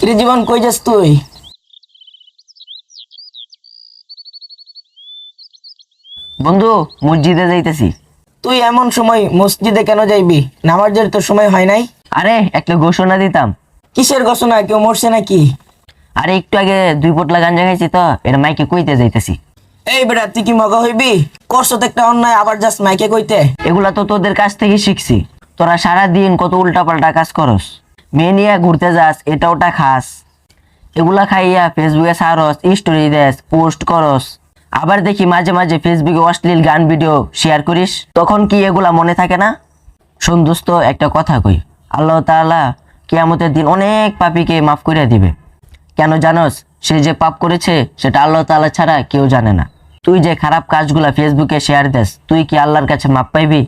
কিরে জীবন কই যাস তুই? বন্ধু মসজিদে যাইতেছি। তুই এমন সময় মসজিদে কেন যাইবি? নামাজের তো সময় হয় নাই। আরে একটা ঘোষণা দিতাম। কিসের ঘোষণা? কেউ মরছে নাকি? আরে একটু আগে দুই পোটলা গাঞ্জা খাইছি তো এটা মাইকে কইতে যাইতেছি। এই বেটা তুই কি মগা হইবি? করছ তো একটা অন্যায় আবার যাস মাইকে কইতে। এগুলা তো তোদের কাছ থেকে শিখছি। তোরা সারা দিন কত উল্টাপাল্টা কাজ করস। মেয়ে নিয়ে ঘুরতে যাস এটা ওটা খাস। এগুলা খাইয়া ফেসবুকে সারস স্টোরি দেস পোস্ট করস। আবার দেখি মাঝে মাঝে ফেসবুকে অশ্লীল গান ভিডিও শেয়ার করিস। তখন কি এগুলা মনে থাকে না? শোন দোস্ত, একটা কথা কই। আল্লাহ তাআলা কিয়ামতের দিন অনেক পাপীকে মাফ করে দিবে। কেন জানোস, সে যে পাপ করেছে, সেটা আল্লাহ তাআলা ছাড়া কেউ জানে না। তুই যে খারাপ কাজগুলা ফেসবুকে শেয়ার দেস, তুই কি আল্লাহর কাছে মাপ পাইবি?